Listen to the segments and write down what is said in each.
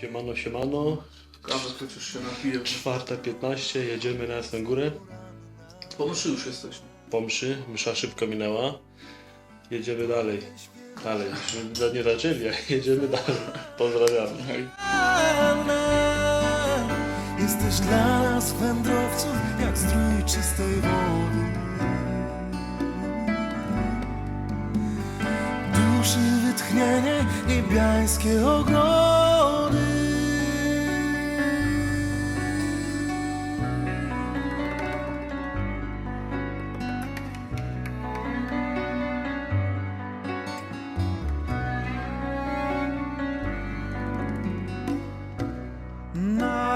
Siemano, siemano. Kawę chociaż się napiję. Czwarta 15, jedziemy na Jasną Górę. Po mszy już jesteśmy. Po mszy, msza szybko minęła. Jedziemy dalej. Dalej, myśmy nie zaczęli, a jedziemy dalej. Pozdrawiamy. Jesteś dla nas wędrowców jak strój czystej wody Duszy wytchnienie, niebiańskie ogrody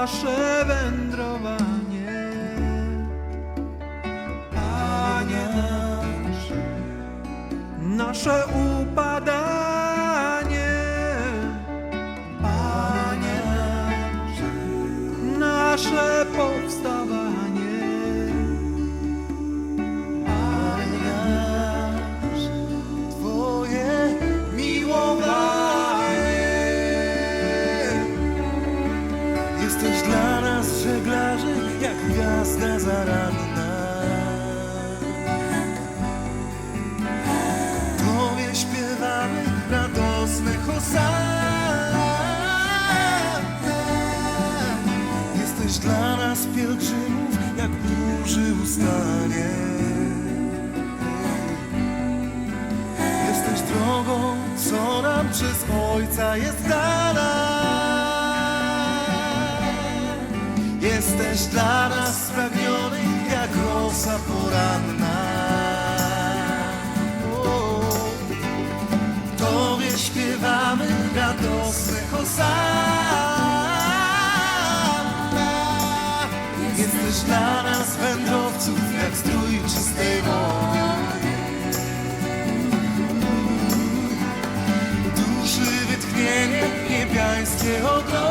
Seven. Przez Ojca jest dana Jesteś dla nas spragniony jak rosa poranna. O, Tobie śpiewamy radosne hosanna niebiańskie ogrody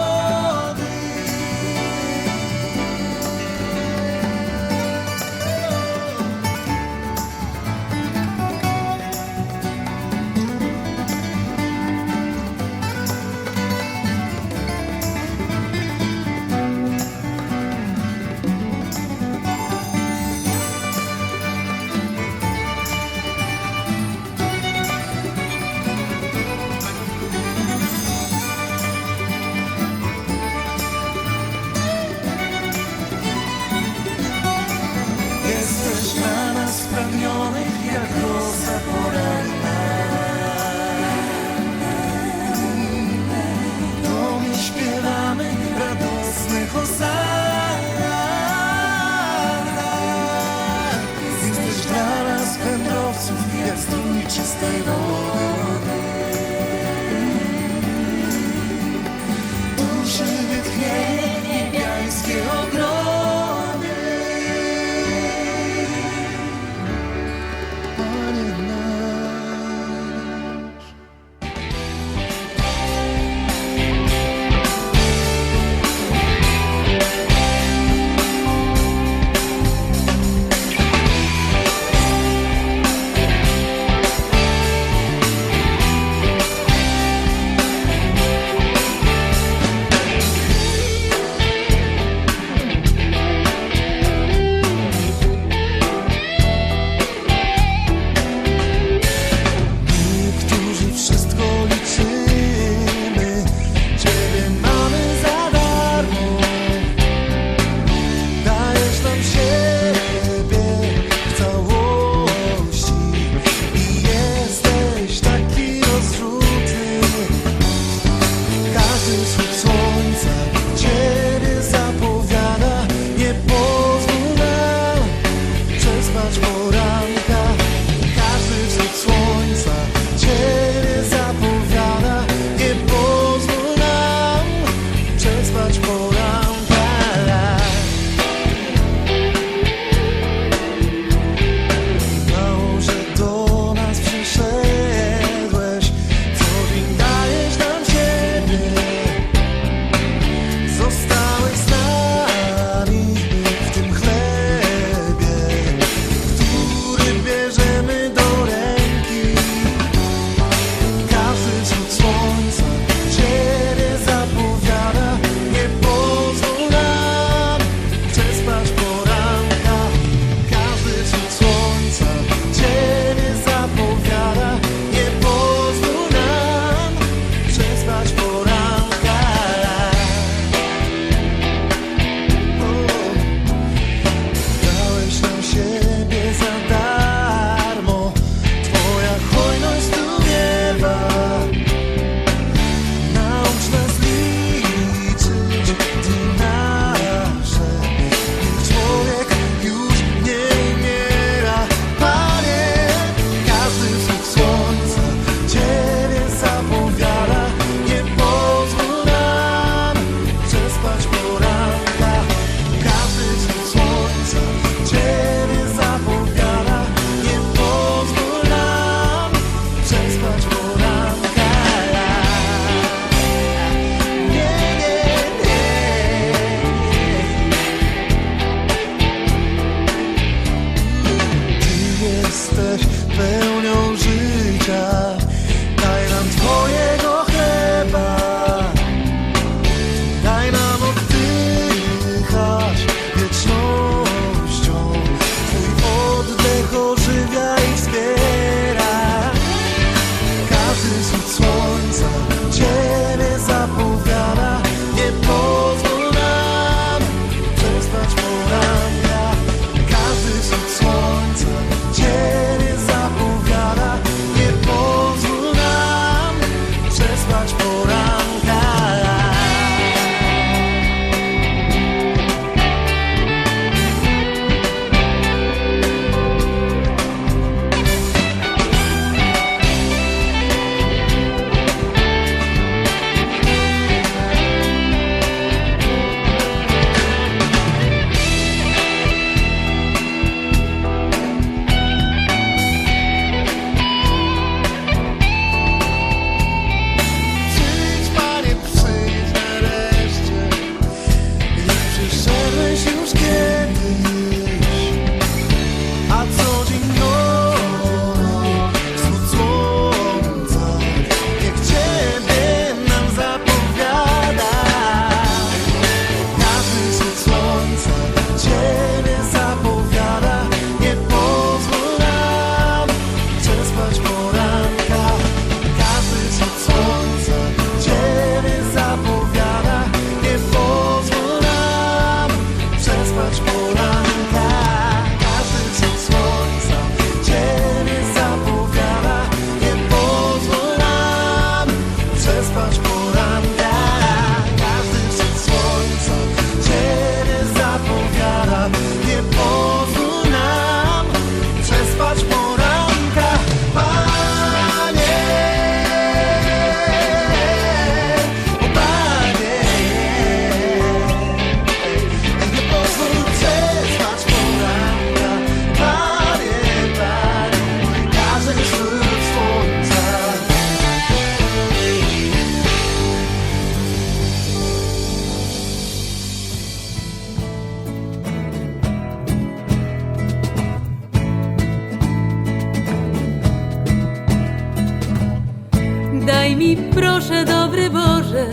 proszę, dobry Boże,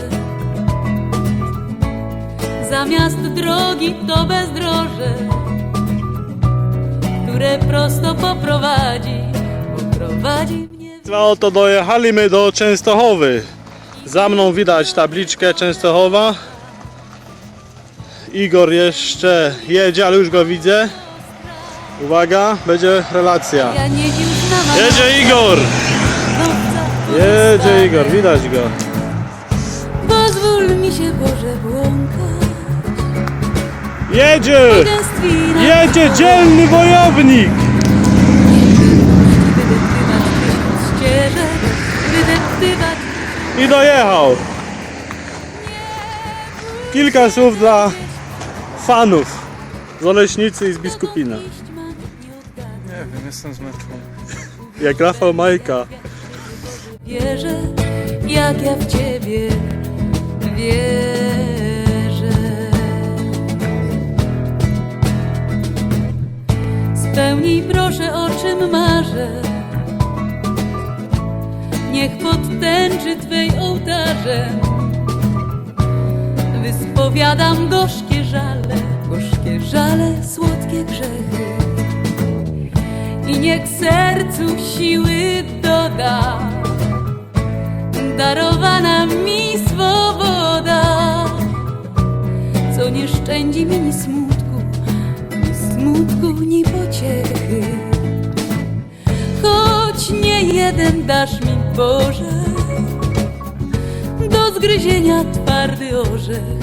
zamiast drogi to bezdroże, które prosto poprowadzi, poprowadzi mnie No to dojechaliśmy do Częstochowy. Za mną widać tabliczkę Częstochowa. Igor jeszcze jedzie, ale już go widzę. Uwaga, będzie relacja. Jedzie Igor! Jedzie Igor, widać go. Pozwól mi się Boże błąkać Jedzie! Jedzie dzielny wojownik! Wydeptywać tysiąc ścieżek Wydeptywać I dojechał. Kilka słów dla fanów z Oleśnicy i z Biskupina. Nie wiem, jestem zmęczony. Jak Rafał Majka. Wierzę, jak ja w Ciebie wierzę. Spełnij proszę, o czym marzę. Niech pod tęczy Twej ołtarzem wyspowiadam gorzkie żale, gorzkie żale, słodkie grzechy. I niech sercu siły doda darowana mi swoboda, co nie szczędzi mi ni smutku, ni smutku, ni pociechy. Choć nie jeden dasz mi Boże, do zgryzienia twardy orzech.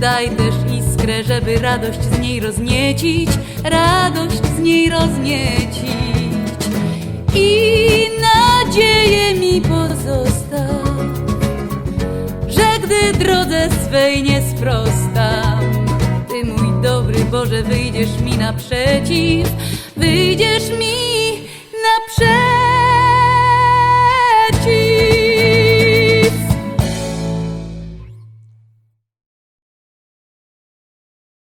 Daj też iskrę, żeby radość z niej rozniecić, radość z niej rozniecić. I nadzieję mi pozostaw, że gdy drodze swej nie sprostam, Ty mój dobry Boże wyjdziesz mi naprzeciw, wyjdziesz